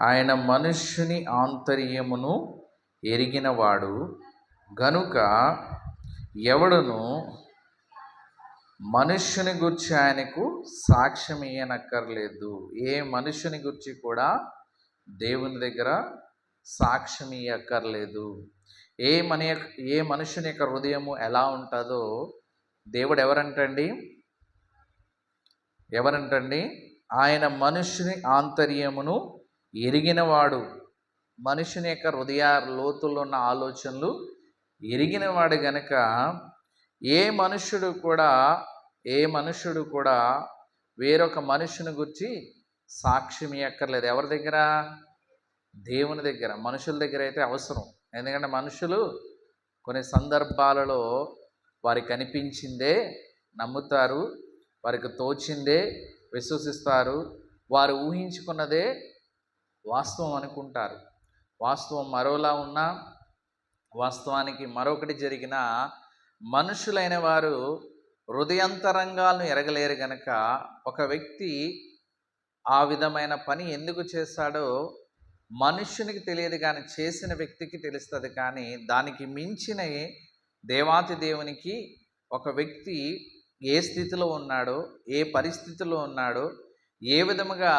ఆయన మనుష్యుని ఆంతర్యమును ఎరిగినవాడు. గనుక ఎవడును మనుష్యుని గురించి ఆయనకు సాక్ష్యం ఇయ్యనక్కర్లేదు ఏ మనుష్యుని గురించి కూడా దేవుని దగ్గర సాక్ష్యం ఇయ్యక్కర్లేదు ఏ మన ఏ మనుషుని యొక్క హృదయము ఎలా ఉంటుందో దేవుడు ఎవరంటండి ఎవరంటండి? ఆయన మనుష్యుని ఆంతర్యమును ఎరిగినవాడు మనుషుని యొక్క హృదయ లోతుల్లో ఉన్న ఆలోచనలు ఎరిగినవాడు గనక ఏ మనుష్యుడు కూడా ఏ మనుష్యుడు కూడా వేరొక మనుషుని గురించి సాక్ష్యం ఇవ్వక్కర్లేదు ఎవరి దగ్గర? దేవుని దగ్గర. మనుషుల దగ్గర అయితే అవసరం. ఎందుకంటే మనుషులు కొన్ని సందర్భాలలో వారికి కనిపించిందే నమ్ముతారు వారికి తోచిందే విశ్వసిస్తారు వారు ఊహించుకున్నదే వాస్తవం అనుకుంటారు. వాస్తవం మరోలా ఉన్నా వాస్తవానికి మరొకటి జరిగిన మనుషులైన వారు హృదయంతరంగాలను ఎరగలేరు గనక ఒక వ్యక్తి ఆ విధమైన పని ఎందుకు చేశాడో మనుష్యునికి తెలియదు కానీ చేసిన వ్యక్తికి తెలుస్తుంది కానీ దానికి మించిన దేవాతి దేవునికి ఒక వ్యక్తి ఏ స్థితిలో ఉన్నాడో ఏ పరిస్థితిలో ఉన్నాడో ఏ విధముగా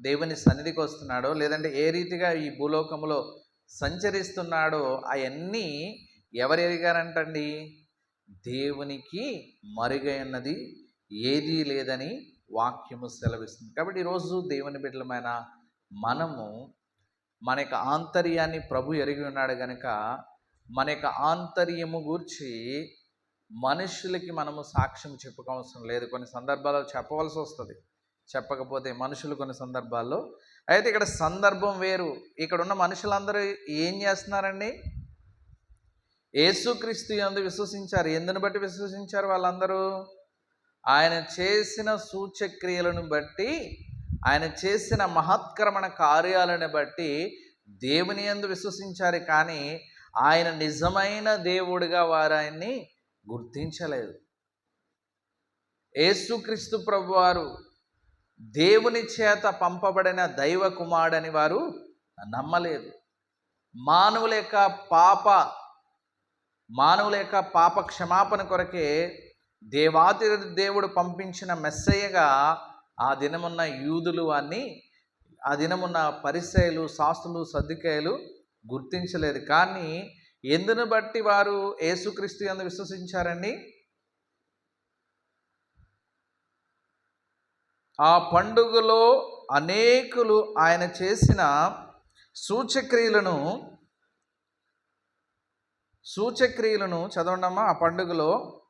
దేవుని సన్నిధికి వస్తున్నాడో లేదంటే ఏ రీతిగా ఈ భూలోకంలో సంచరిస్తున్నాడో అవన్నీ ఎవరు ఎరిగారంటండి? దేవునికి మరుగైనది ఏదీ లేదని వాక్యము సెలవిస్తుంది. కాబట్టి ఈరోజు దేవుని బిడ్డలమైన మనము మన యొక్క ఆంతర్యాన్ని ప్రభు ఎరిగి ఉన్నాడు గనుక మన యొక్క ఆంతర్యము గూర్చి మనుషులకి మనము సాక్ష్యం చెప్పుకోవాల్సిన లేదు. కొన్ని సందర్భాల్లో చెప్పవలసి వస్తుంది. చెప్పకపోతే మనుషులు కొన్ని సందర్భాల్లో. అయితే ఇక్కడ సందర్భం వేరు. ఇక్కడ ఉన్న మనుషులందరూ ఏం చేస్తున్నారండి? యేసుక్రీస్తు ఎందు విశ్వసించారు. ఎందుని బట్టి విశ్వసించారు వాళ్ళందరూ? ఆయన చేసిన సూచక్రియలను బట్టి ఆయన చేసిన మహత్కరమైన కార్యాలను బట్టి దేవుని యందు విశ్వసించారు. కానీ ఆయన నిజమైన దేవుడిగా వారు ఆయన్ని గుర్తించలేదు. యేసుక్రీస్తు ప్రభువారు దేవుని చేత పంపబడిన దైవ కుమారుడని వారు నమ్మలేదు. మానవుల యొక్క పాప మానవుల యొక్క పాప క్షమాపణ కొరకే దేవాతి దేవుడు పంపించిన మెస్సయ్యగా ఆ దినమున్న యూదులు వాన్ని ఆ దినమున్న పరిసయలు శాస్త్రులు సర్దికాయలు గుర్తించలేదు. కానీ ఎందును బట్టి వారు యేసుక్రీస్తు ఎందు విశ్వసించారండి? ఆ పండుగలో అనేకులు ఆయన చేసిన సూచక్రియలను సూచక్రియలను చదవండమ్మా ఆ పండుగలో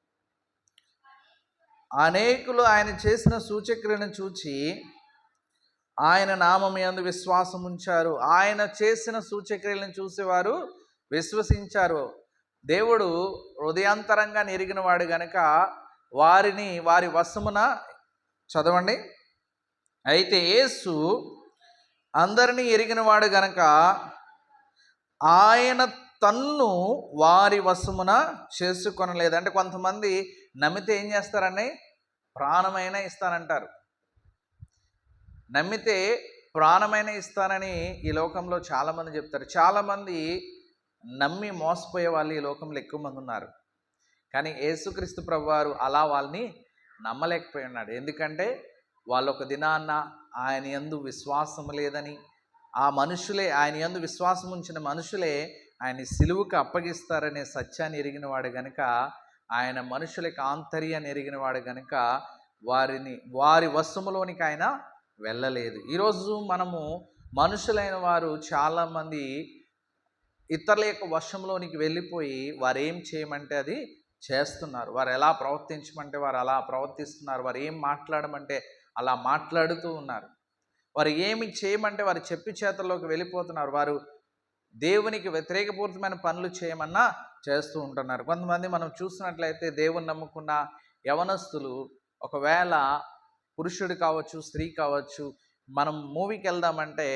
అనేకులు ఆయన చేసిన సూచక్రియలను చూచి ఆయన నామం యందు విశ్వాసం ఉంచారు. ఆయన చేసిన సూచక్రియలను చూసేవారు విశ్వసించారు. దేవుడు హృదయాంతరంగా నెరిగిన వాడు గనక వారిని వారి వశమున చదవండి. అయితే యేసు అందరినీ ఎరిగినవాడు గనక ఆయన తన్ను వారి వశమున చేసుకొనలేదు. అంటే కొంతమంది నమ్మితే ఏం చేస్తారని ప్రాణమైన ఇస్తానంటారు. నమ్మితే ప్రాణమైన ఇస్తానని ఈ లోకంలో చాలామంది చెప్తారు. చాలామంది నమ్మి మోసపోయే వాళ్ళు ఈ లోకంలో ఎక్కువ మంది ఉన్నారు. కానీ యేసుక్రీస్తు ప్రభువారు అలా వాళ్ళని నమ్మలేకపోయి ఉన్నాడు ఎందుకంటే వాళ్ళు ఒక దినాన్న ఆయన ఎందు విశ్వాసం లేదని ఆ మనుషులే ఆయన యందు విశ్వాసం ఉంచిన మనుషులే ఆయన సిలువుకు అప్పగిస్తారనే సత్యాన్ని ఎరిగిన వాడు గనుక ఆయన మనుషులకి ఆంతర్యాన్ని ఎరిగిన వాడు గనుక వారిని వారి వశములోనికి ఆయన వెళ్ళలేదు. ఈరోజు మనము మనుషులైన వారు చాలామంది ఇతరుల యొక్క వశంలోనికి వెళ్ళిపోయి వారు ఏం చేయమంటే అది చేస్తున్నారు. వారు ఎలా ప్రవర్తించమంటే వారు అలా ప్రవర్తిస్తున్నారు. వారు ఏం మాట్లాడమంటే అలా మాట్లాడుతూ ఉన్నారు. వారు ఏమి చేయమంటే వారు చెప్పి చేతల్లోకి వెళ్ళిపోతున్నారు. వారు దేవునికి వ్యతిరేకపూరితమైన పనులు చేయమన్నా చేస్తూ ఉంటున్నారు. కొంతమంది మనం చూసినట్లయితే దేవుని నమ్ముకున్న యవనస్తులు ఒకవేళ పురుషుడు కావచ్చు స్త్రీ కావచ్చు మనం మూవీకి వెళ్దామంటే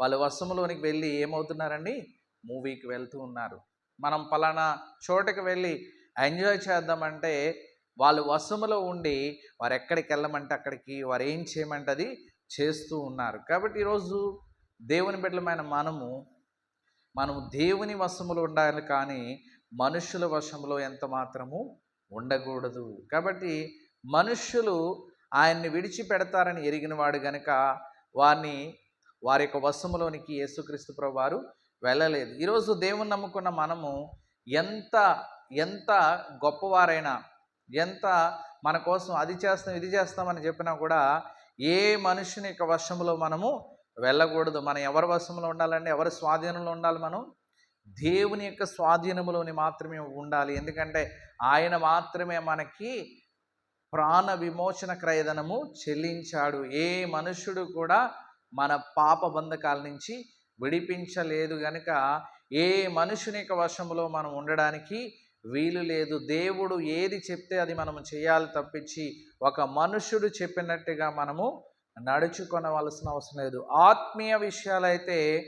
వాళ్ళు వసములోనికి వెళ్ళి ఏమవుతున్నారండి? మూవీకి వెళ్తూ ఉన్నారు. మనం పలానా చోటకి వెళ్ళి ఎంజాయ్ చేద్దామంటే వాళ్ళు వశములో ఉండి వారు ఎక్కడికి వెళ్ళమంటే అక్కడికి వారు ఏం చేయమంటే అది చేస్తూ ఉన్నారు. కాబట్టి ఈరోజు దేవుని బిడ్డలమైన మనము మనము దేవుని వశములో ఉండాలి కానీ మనుషుల వశంలో ఎంత మాత్రము ఉండకూడదు. కాబట్టి మనుష్యులు ఆయన్ని విడిచిపెడతారని ఎరిగిన వాడు గనుక వారిని వారి యొక్క వశములోనికి యేసుక్రీస్తు ప్రభు వారు వెళ్ళలేదు ఈరోజు దేవుని నమ్ముకున్న మనము ఎంత ఎంత గొప్పవారైనా ఎంత మన కోసం అది చేస్తాం ఇది చేస్తామని చెప్పినా కూడా ఏ మనుషుని యొక్క వశములో మనము వెళ్ళకూడదు. మనం ఎవరి వశంలో ఉండాలంటే ఎవరి స్వాధీనంలో ఉండాలి మనం? దేవుని యొక్క స్వాధీనములోని మాత్రమే ఉండాలి. ఎందుకంటే ఆయన మాత్రమే మనకి ప్రాణ విమోచన క్రయధనము చెల్లించాడు. ఏ మనుషుడు కూడా మన పాప బంధకాల నుంచి విడిపించలేదు గనుక ఏ మనుషుని యొక్క వశంలో మనం ఉండడానికి వీలు లేదు. దేవుడు ఏది చెప్తే అది మనము చేయాలి తప్పించి ఒక మనుషుడు చెప్పినట్టుగా మనము నడుచుకొనవలసిన అవసరం లేదు. ఆత్మీయ విషయాలైతే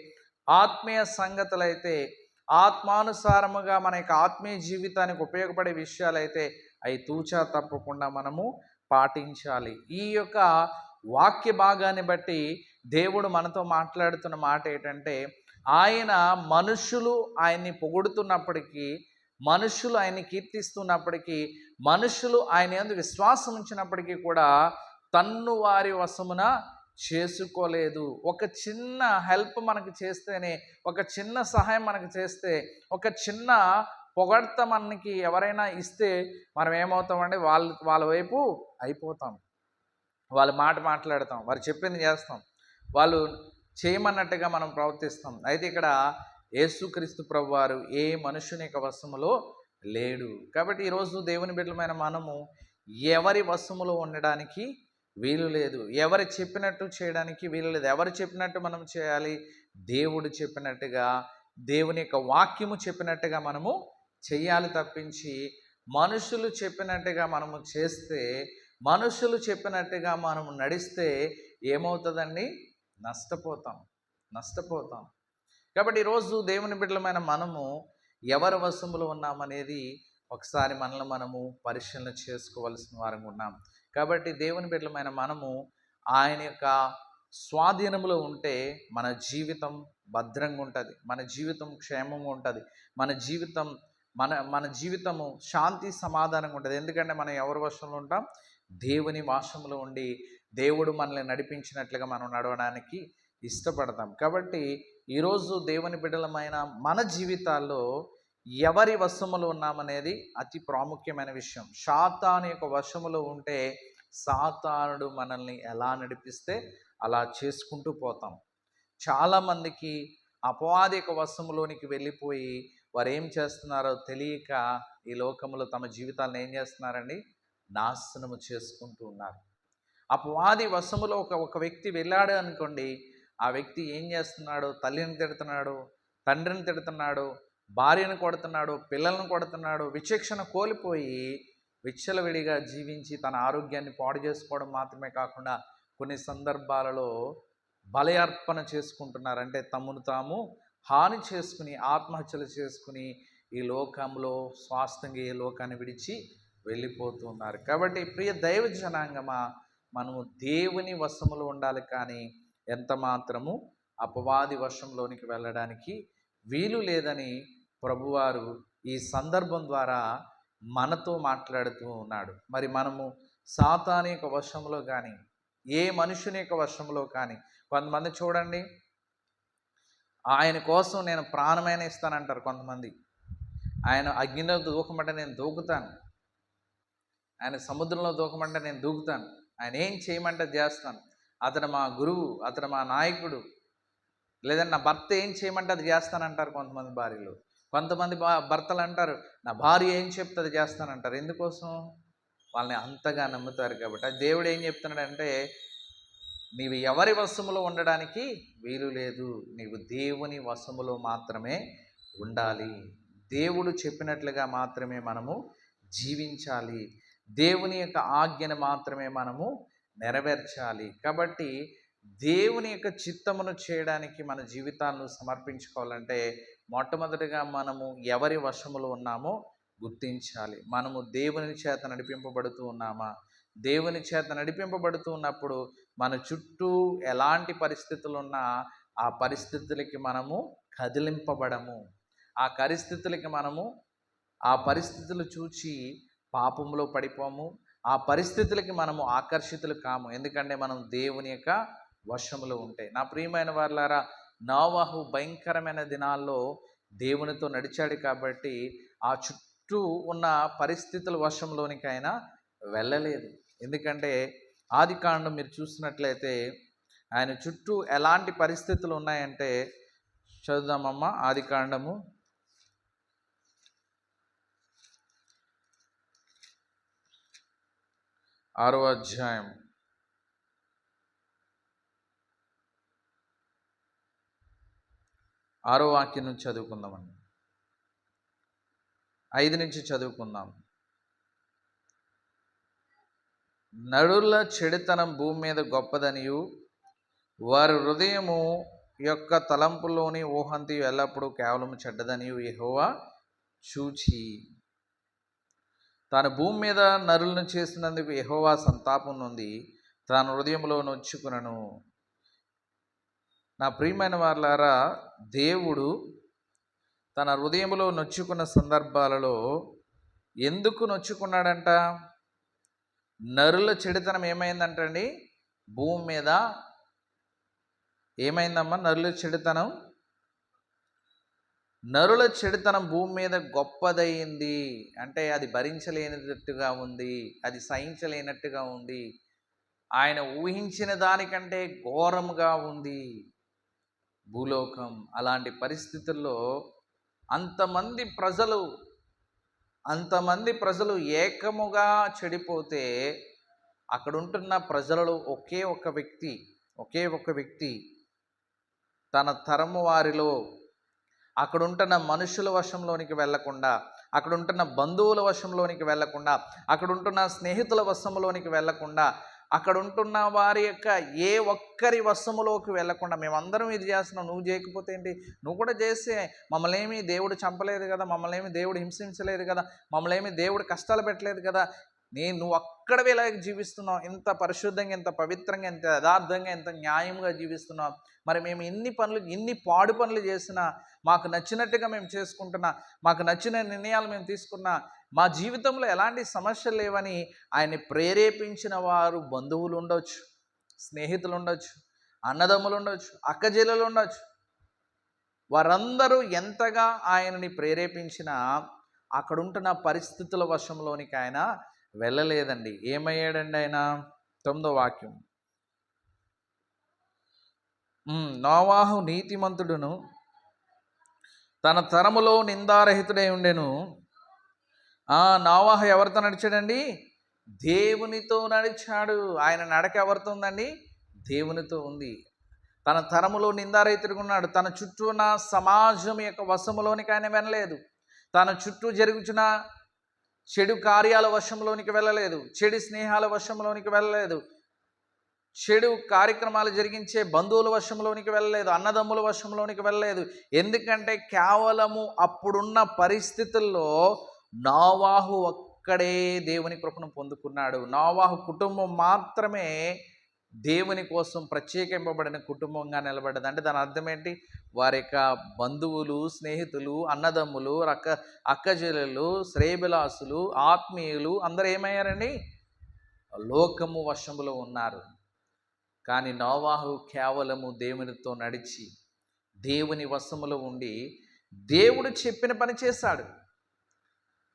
ఆత్మీయ సంగతులైతే ఆత్మానుసారముగా మన యొక్క ఆత్మీయ జీవితానికి ఉపయోగపడే విషయాలైతే అవి తూచా తప్పకుండా మనము పాటించాలి. ఈ యొక్క వాక్య భాగాన్ని బట్టి దేవుడు మనతో మాట్లాడుతున్న మాట ఏంటంటే ఆయన మనుషులు ఆయన్ని పొగుడుతున్నప్పటికీ మనుషులు ఆయన్ని కీర్తిస్తున్నప్పటికీ మనుషులు ఆయన ఎందుకు విశ్వాసం ఉంచినప్పటికీ కూడా తన్ను వారి వశమున చేసుకోలేదు. ఒక చిన్న హెల్ప్ మనకు చేస్తేనే ఒక చిన్న సహాయం మనకు చేస్తే ఒక చిన్న పొగడ్త మనకి ఎవరైనా ఇస్తే మనం ఏమవుతామంటే వాళ్ళ వాళ్ళ వైపు అయిపోతాం. వాళ్ళ మాట మాట్లాడతాం. వారు చెప్పింది చేస్తాం. వాళ్ళు చేయమన్నట్టుగా మనం ప్రవర్తిస్తాం. అయితే ఇక్కడ యేసుక్రీస్తు ప్రభువారు ఏ మనుషుని యొక్క వశములో లేడు. కాబట్టి ఈరోజు దేవుని బిడ్డలమైన మనము ఎవరి వశములో ఉండడానికి వీలు లేదు. ఎవరు చెప్పినట్టు చేయడానికి వీలు లేదు. ఎవరు చెప్పినట్టు మనం చేయాలి? దేవుడు చెప్పినట్టుగా దేవుని యొక్క వాక్యము చెప్పినట్టుగా మనము చెయ్యాలి తప్పించి మనుషులు చెప్పినట్టుగా మనము చేస్తే మనుషులు చెప్పినట్టుగా మనము నడిస్తే ఏమవుతుందండి? నష్టపోతాం. నష్టపోతాం. కాబట్టి ఈరోజు దేవుని బిడ్డలమైన మనము ఎవరి వశములో ఉన్నామనేది ఒకసారి మనల్ని మనము పరిశీలన చేసుకోవాల్సిన వారంగా ఉన్నాం. కాబట్టి దేవుని బిడ్డలమైన మనము ఆయన యొక్క స్వాధీనంలో ఉంటే మన జీవితం భద్రంగా ఉంటుంది. మన జీవితం క్షేమంగా ఉంటుంది. మన జీవితం మన మన జీవితము శాంతి సమాధానంగా ఉంటుంది. ఎందుకంటే మనం ఎవరి వశంలో ఉంటాం? దేవుని వాసంలో ఉండి దేవుడు మనల్ని నడిపించినట్లుగా మనం నడవడానికి ఇష్టపడతాం. కాబట్టి ఈరోజు దేవుని బిడ్డలమైన మన జీవితాల్లో ఎవరి వశములు ఉన్నామనేది అతి ప్రాముఖ్యమైన విషయం. శాతాను యొక్క వశములో ఉంటే సాతానుడు మనల్ని ఎలా నడిపిస్తే అలా చేసుకుంటూ పోతాం. చాలామందికి అపవాది యొక్క వశములోనికి వెళ్ళిపోయి వారు ఏం చేస్తున్నారో తెలియక ఈ లోకంలో తమ జీవితాలను ఏం చేస్తున్నారండి? నాశనము చేసుకుంటూ ఉన్నారు. అపవాది వశములో ఒక ఒక వ్యక్తి వెళ్ళాడు అనుకోండి ఆ వ్యక్తి ఏం చేస్తున్నాడు? తల్లిని తిడుతున్నాడు తండ్రిని తిడుతున్నాడు భార్యను కొడుతున్నాడు పిల్లలను కొడుతున్నాడు విచక్షణ కోల్పోయి విచ్చలవిడిగా జీవించి తన ఆరోగ్యాన్ని పాడు చేసుకోవడం మాత్రమే కాకుండా కొన్ని సందర్భాలలో బలయార్పణ చేసుకుంటున్నారు. అంటే తమను తాము హాని చేసుకుని ఆత్మహత్యలు చేసుకుని ఈ లోకంలో స్వాస్థంగా ఈ లోకాన్ని విడిచి వెళ్ళిపోతున్నారు. కాబట్టి ప్రియ దైవ జనాంగమా మనము దేవుని వశములో ఉండాలి కానీ ఎంత మాత్రము అపవాది వశంలోనికి వెళ్ళడానికి వీలు లేదని ప్రభువారు ఈ సందర్భం ద్వారా మనతో మాట్లాడుతూ ఉన్నాడు. మరి మనము సాతాని యొక్క వశంలో కానీ ఏ మనుషుని యొక్క వశంలో కానీ కొంతమంది చూడండి ఆయన కోసం నేను ప్రాణమైన ఇస్తానంటారు కొంతమంది. ఆయన అగ్నిలో దూకమంటే నేను దూకుతాను. ఆయన సముద్రంలో దూకమంటే నేను దూకుతాను. ఆయన ఏం చేయమంటే చేస్తాను. అతను మా గురువు అతను మా నాయకుడు. లేదంటే నా భర్త ఏం చేయమంటే అది చేస్తానంటారు కొంతమంది భార్యలు. కొంతమంది భా- భర్తలు అంటారు నా భార్య ఏం చెప్తే అది చేస్తానంటారు. ఎందుకోసం? వాళ్ళని అంతగా నమ్ముతారు కాబట్టి. దేవుడు ఏం చెప్తున్నాడంటే నీవు ఎవరి వశములో ఉండడానికి వీలు లేదు. నీవు దేవుని వశములో మాత్రమే ఉండాలి. దేవుడు చెప్పినట్లుగా మాత్రమే మనము జీవించాలి. దేవుని యొక్క ఆజ్ఞను మాత్రమే మనము నెరవేర్చాలి. కాబట్టి దేవుని యొక్క చిత్తమును చేయడానికి మన జీవితాలను సమర్పించుకోవాలంటే మొట్టమొదటిగా మనము ఎవరి వశములో ఉన్నామో గుర్తించాలి. మనము దేవుని చేత నడిపింపబడుతూ ఉన్నామా? దేవుని చేత నడిపింపబడుతూ ఉన్నప్పుడు మన చుట్టూ ఎలాంటి పరిస్థితులు ఉన్నా ఆ పరిస్థితులకి మనము కదిలింపబడము. ఆ పరిస్థితులకి మనము ఆ పరిస్థితులు చూచి పాపంలో పడిపోము. ఆ పరిస్థితులకి మనము ఆకర్షితులు కాము. ఎందుకంటే మనం దేవుని యొక్క వశములో ఉంటే. నా ప్రియమైన వారులారా నావాహు భయంకరమైన దినాల్లో దేవునితో నడిచాడు కాబట్టి ఆ చుట్టూ ఉన్న పరిస్థితుల వశంలోనికి ఆయన వెళ్ళలేదు. ఎందుకంటే ఆది కాండం మీరు చూసినట్లయితే ఆయన చుట్టూ ఎలాంటి పరిస్థితులు ఉన్నాయంటే చదువుదామమ్మా ఆది కాండము ఆరో అధ్యాయం. ఆరో వాక్యం నుంచి చదువుకుందామండి. ఐదు నుంచి చదువుకుందాం. నడుల చెడుతనం భూమి మీద గొప్పదనియు వారి హృదయము యొక్క తలంపులోని ఊహంతి ఎల్లప్పుడూ కేవలం చెడ్డదనియు ఎహోవా చూచి. తాను భూమి మీద నరులను చేసినందుకు యెహోవా సంతాపం నుండి తాను హృదయంలో నొచ్చుకునను నా ప్రియమైన వాళ్ళారా దేవుడు తన హృదయంలో నొచ్చుకున్న సందర్భాలలో ఎందుకు నొచ్చుకున్నాడంట? నరుల చెడుతనం ఏమైందంటండి? భూమి మీద ఏమైందమ్మా? నరుల చెడుతనం? నరుల చెడుతనం భూమి మీద గొప్పదయింది. అంటే అది భరించలేనట్టుగా ఉంది. అది సహించలేనట్టుగా ఉంది. ఆయన ఊహించిన దానికంటే ఘోరముగా ఉంది భూలోకం. అలాంటి పరిస్థితుల్లో అంతమంది ప్రజలు అంతమంది ప్రజలు ఏకముగా చెడిపోతే అక్కడ ఉంటున్న ప్రజలలో ఒకే ఒక వ్యక్తి ఒకే ఒక వ్యక్తి తన తరము వారిలో అక్కడ ఉంటున్న మనుషుల వశంలోనికి వెళ్ళకుండా అక్కడ ఉంటున్న బంధువుల వశంలోనికి వెళ్ళకుండా అక్కడ ఉంటున్న స్నేహితుల వశంలోనికి వెళ్ళకుండా అక్కడ ఉంటున్న వారి యొక్క ఏ ఒక్కరి వశములోకి వెళ్ళకుండా మేమందరం ఇది చేస్తున్నాం. నువ్వు చేయకపోతే ఏంటి? నువ్వు కూడా చేస్తే మమ్మల్ని ఏమి దేవుడు చంపలేదు కదా మమ్మల్ని ఏమి దేవుడు హింసించలేదు కదా మమ్మల్ని ఏమి దేవుడు కష్టాలు పెట్టలేదు కదా నేను నువ్వు అక్కడవి ఇలా జీవిస్తున్నావు? ఇంత పరిశుద్ధంగా ఇంత పవిత్రంగా ఇంత యథార్థంగా ఇంత న్యాయంగా జీవిస్తున్నావు? మరి మేము ఎన్ని పనులు ఎన్ని పాడు పనులు చేసినా మాకు నచ్చినట్టుగా మేము చేసుకుంటున్నా మాకు నచ్చిన నిర్ణయాలు మేము తీసుకున్నా మా జీవితంలో ఎలాంటి సమస్యలు లేవని ఆయన్ని ప్రేరేపించిన వారు బంధువులు ఉండొచ్చు స్నేహితులు ఉండొచ్చు అన్నదమ్ములు ఉండొచ్చు అక్కజెల్లెలు ఉండొచ్చు. వారందరూ ఎంతగా ఆయనని ప్రేరేపించినా అక్కడుంటున్న పరిస్థితుల వశంలోనికి ఆయన వెళ్ళలేదండి. ఏమయ్యాడండి ఆయన? తొమ్మిదో వాక్యం. నోవాహు నీతిమంతుడును తన తరములో నిందారహితుడై ఉండెను. ఆ నోవాహు ఎవరితో నడిచాడండి? దేవునితో నడిచాడు. ఆయన నడక ఎవరితో ఉందండి? దేవునితో ఉంది. తన తరములో నిందారహితుడిగా ఉన్నాడు. తన చుట్టూ ఉన్న సమాజం యొక్క వశములోనికి ఆయన వినలేదు తన చుట్టూ జరుగుచున్న చెడు కార్యాల వశంలోనికి వెళ్ళలేదు చెడు స్నేహాల వశంలోనికి వెళ్ళలేదు చెడు కార్యక్రమాలు జరిగించే బంధువుల వశంలోనికి వెళ్ళలేదు అన్నదమ్ముల వశంలోనికి వెళ్ళలేదు. ఎందుకంటే కేవలము అప్పుడున్న పరిస్థితుల్లో నావాహు ఒక్కడే దేవుని కృపను పొందుకున్నాడు. నావాహు కుటుంబం మాత్రమే దేవుని కోసం ప్రత్యేకింపబడిన కుటుంబంగా నిలబడ్డది. అంటే దాని అర్థం ఏంటి? వారి యొక్క బంధువులు స్నేహితులు అన్నదమ్ములు రక్క అక్కచెల్లెలు శ్రేయబిలాసులు ఆత్మీయులు అందరూ ఏమయ్యారండి? లోకము వశములో ఉన్నారు. కానీ నోవాహు కేవలము దేవునితో నడిచి దేవుని వశములో ఉండి దేవుడు చెప్పిన పని చేశాడు.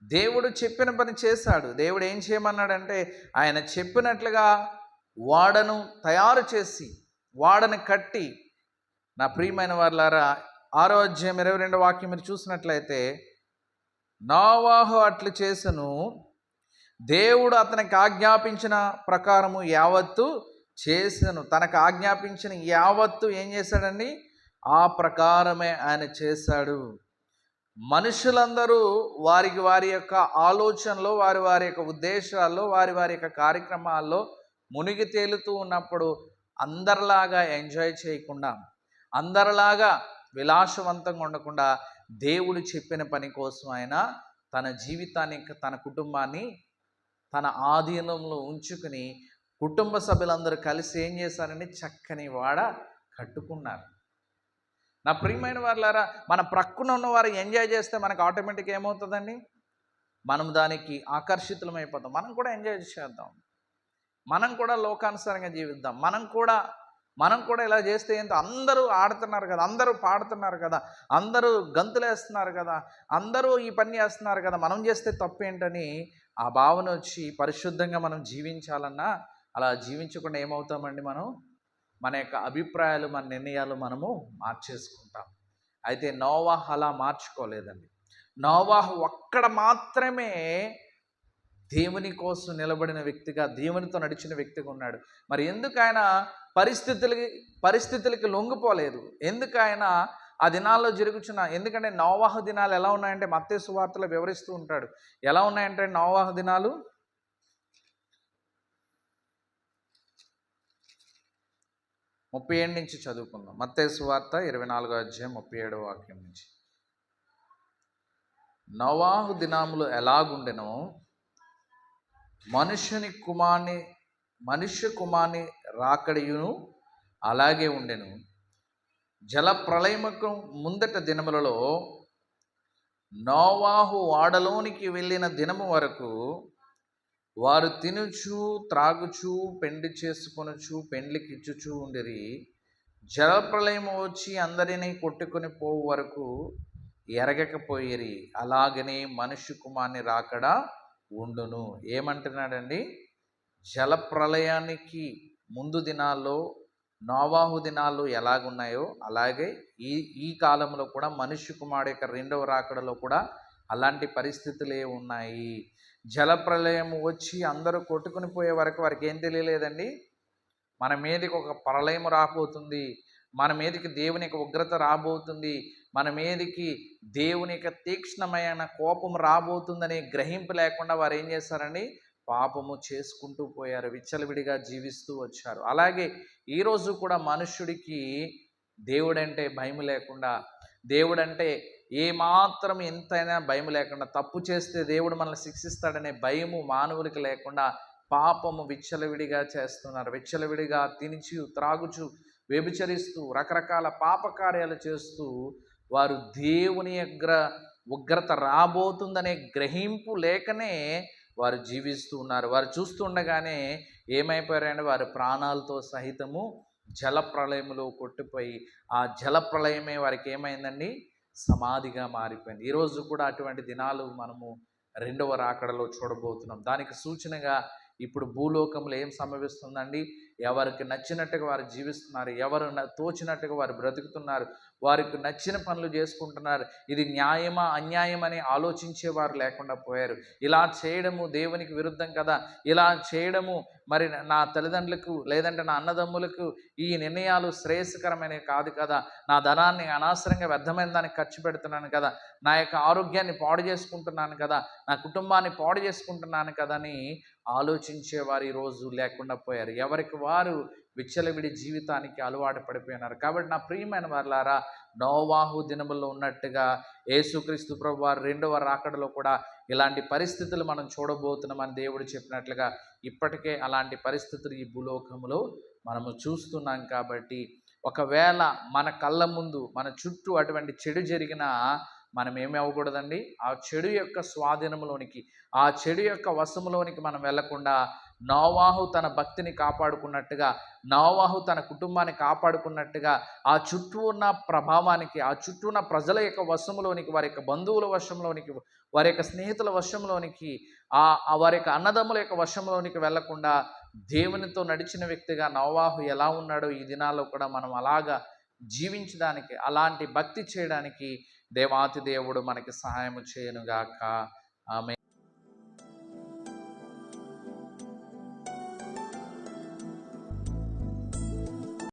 దేవుడు చెప్పిన పని చేశాడు. దేవుడు ఏం చేయమన్నాడంటే ఆయన చెప్పినట్లుగా వాడను తయారు చేసి వాడను కట్టి నా ప్రియమైన వాళ్ళారా ఆరో అధ్యాయం ఇరవై రెండు వాక్యం మీరు చూసినట్లయితే నావాహు అట్లు చేసను దేవుడు అతనికి ఆజ్ఞాపించిన ప్రకారము యావత్తు చేసను. తనకు ఆజ్ఞాపించిన యావత్తు ఏం చేశాడండి? ఆ ప్రకారమే ఆయన చేశాడు. మనుషులందరూ వారికి వారి యొక్క ఆలోచనలో వారి వారి యొక్క ఉద్దేశాల్లో వారి వారి యొక్క కార్యక్రమాల్లో మునిగి తేలుతూ ఉన్నప్పుడు అందరిలాగా ఎంజాయ్ చేయకుండా అందరిలాగా విలాసవంతంగా ఉండకుండా దేవుడు చెప్పిన పని కోసం ఆయన తన జీవితాన్ని తన కుటుంబాన్ని తన ఆధీనంలో ఉంచుకుని కుటుంబ సభ్యులందరూ కలిసి ఏం చేశారని చక్కని వాడ కట్టుకున్నారు. నా ప్రియమైన వాళ్ళారా మన ప్రక్కన ఉన్నవారు ఎంజాయ్ చేస్తే మనకు ఆటోమేటిక్ ఏమవుతుందండి? మనం దానికి ఆకర్షితులమైపోతాం. మనం కూడా ఎంజాయ్ చేద్దాం మనం కూడా లోకానుసారంగా జీవిద్దాం. మనం కూడా మనం కూడా ఇలా చేస్తే ఏంటో అందరూ ఆడుతున్నారు కదా అందరూ పాడుతున్నారు కదా అందరూ గంతులేస్తున్నారు కదా అందరూ ఈ పని చేస్తున్నారు కదా మనం చేస్తే తప్పేంటని ఆ భావన వచ్చి పరిశుద్ధంగా మనం జీవించాలన్నా అలా జీవించకుండా ఏమవుతామండి మనం? మన యొక్క అభిప్రాయాలు మన నిర్ణయాలు మనము మార్చేసుకుంటాం. అయితే నోవాహ్ అలా మార్చుకోలేదండి. నోవాహ్ ఒక్కడ మాత్రమే దేవుని కోసం నిలబడిన వ్యక్తిగా దేవునితో నడిచిన వ్యక్తిగా ఉన్నాడు. మరి ఎందుకు ఆయన పరిస్థితులకి పరిస్థితులకి లొంగిపోలేదు. ఎందుకు ఆయన ఆ దినాల్లో జరుగుచున్న ఎందుకంటే నవవాహ దినాలు ఎలా ఉన్నాయంటే మత్తే సువార్తలో వివరిస్తూ ఉంటాడు. ఎలా ఉన్నాయంటే నవవాహ దినాలు? ముప్పై ఏడు నుంచి చదువుకుందాం. మత్తే సువార్త ఇరవై నాలుగో అధ్యాయం ముప్పై ఏడో వాక్యం నుంచి. నవాహు దినాములు ఎలాగుండెనో మనుషుని కుమార్ని మనుష్య కుమార్ని రాకడియును అలాగే ఉండెను. జల ప్రళయముకు ముందట దినములలో నోవాహు వాడలోనికి వెళ్ళిన దినము వరకు వారు తినుచు త్రాగుచు పెండి చేసుకొనుచు పెండ్లికి ఇచ్చుచు ఉండిరి. జల ప్రళయము వచ్చి అందరినీ కొట్టుకొని పోవు వరకు ఎరగకపోయిరి. అలాగనే మనుష్య కుమార్ని రాకడా ఉండును. ఏమంటున్నాడండి? జల ప్రళయానికి ముందు దినాల్లో నోవాహు దినాలు ఎలాగున్నాయో అలాగే ఈ ఈ కాలంలో కూడా మనుష్య కుమారుడు యొక్క రెండవ రాకడలో కూడా అలాంటి పరిస్థితులే ఉన్నాయి. జలప్రలయం వచ్చి అందరూ కొట్టుకుని పోయే వరకు వారికి ఏం తెలియలేదండి? మన మీదకి ఒక ప్రళయం రాబోతుంది మన మీదకి దేవుని యొక్క ఉగ్రత రాబోతుంది మన మీదకి దేవుని యొక్క తీక్ష్ణమైన కోపం రాబోతుందనే గ్రహింపు లేకుండా వారు ఏం చేస్తారండి? పాపము చేసుకుంటూ పోయారు విచ్చలవిడిగా జీవిస్తూ వచ్చారు. అలాగే ఈరోజు కూడా మనుష్యుడికి దేవుడంటే భయం లేకుండా దేవుడంటే ఏమాత్రం ఎంతైనా భయం లేకుండా తప్పు చేస్తే దేవుడు మనల్ని శిక్షిస్తాడనే భయము మానవులకి లేకుండా పాపము విచ్చలవిడిగా చేస్తున్నారు. విచ్చలవిడిగా తినిచు త్రాగుచు వ్యభిచరిస్తూ రకరకాల పాపకార్యాలు చేస్తూ వారు దేవుని యొక్క ఉగ్రత రాబోతుందనే గ్రహింపు లేకనే వారు జీవిస్తూ ఉన్నారు. వారు చూస్తుండగానే ఏమైపోయారంటే వారి ప్రాణాలతో సహితము జల ప్రళయములో కొట్టిపోయి ఆ జల ప్రళయమే వారికి ఏమైందండి? సమాధిగా మారిపోయింది. ఈరోజు కూడా అటువంటి దినాలు మనము రెండవ రాకడలో చూడబోతున్నాం. దానికి సూచనగా ఇప్పుడు భూలోకంలో ఏం సంభవిస్తుందండి? ఎవరికి నచ్చినట్టుగా వారు జీవిస్తున్నారు ఎవరు తోచినట్టుగా వారు బ్రతుకుతున్నారు వారికి నచ్చిన పనులు చేసుకుంటున్నారు. ఇది న్యాయమా అన్యాయమని ఆలోచించేవారు లేకుండా పోయారు. ఇలా చేయడము దేవునికి విరుద్ధం కదా. ఇలా చేయడము మరి నా తల్లిదండ్రులకు లేదంటే నా అన్నదమ్ములకు ఈ నిర్ణయాలు శ్రేయస్కరమైనవి కాదు కదా. నా ధనాన్ని అనవసరంగా వ్యర్థమైన దానికి ఖర్చు పెడుతున్నాను కదా. నా యొక్క ఆరోగ్యాన్ని పాడు చేసుకుంటున్నాను కదా. నా కుటుంబాన్ని పాడు చేసుకుంటున్నాను కదా అని ఆలోచించేవారు ఈరోజు లేకుండా పోయారు. ఎవరికి వారు విచ్చలవిడి జీవితానికి అలవాటు పడిపోయినారు. కాబట్టి నా ప్రియమైన వర్లారా నోవాహు దినముల్లో ఉన్నట్టుగా యేసుక్రీస్తు ప్రభు వారు రెండవ రాకడలో కూడా ఇలాంటి పరిస్థితులు మనం చూడబోతున్నామని దేవుడు చెప్పినట్లుగా ఇప్పటికే అలాంటి పరిస్థితులు ఈ భూలోకంలో మనము చూస్తున్నాం కాబట్టి ఒకవేళ మన కళ్ళ ముందు మన చుట్టూ అటువంటి చెడు జరిగినా మనం ఏమి అవ్వకూడదండి? ఆ చెడు యొక్క స్వాధీనంలోనికి ఆ చెడు యొక్క వశములోనికి మనం వెళ్ళకుండా నోవాహు తన భక్తిని కాపాడుకున్నట్టుగా నోవాహు తన కుటుంబాన్ని కాపాడుకున్నట్టుగా ఆ చుట్టూ ఉన్న ప్రభావానికి ఆ చుట్టూ ఉన్న ప్రజల యొక్క వశంలోనికి వారి యొక్క బంధువుల వశంలోనికి వారి యొక్క స్నేహితుల వశంలోనికి ఆ వారి యొక్క అన్నదమ్ముల యొక్క వశంలోనికి వెళ్ళకుండా దేవునితో నడిచిన వ్యక్తిగా నోవాహు ఎలా ఉన్నాడో ఈ దినాల్లో కూడా మనం అలాగా జీవించడానికి అలాంటి భక్తి చేయడానికి దేవాతి దేవుడు మనకి సహాయం చేయనుగాక. ఆమె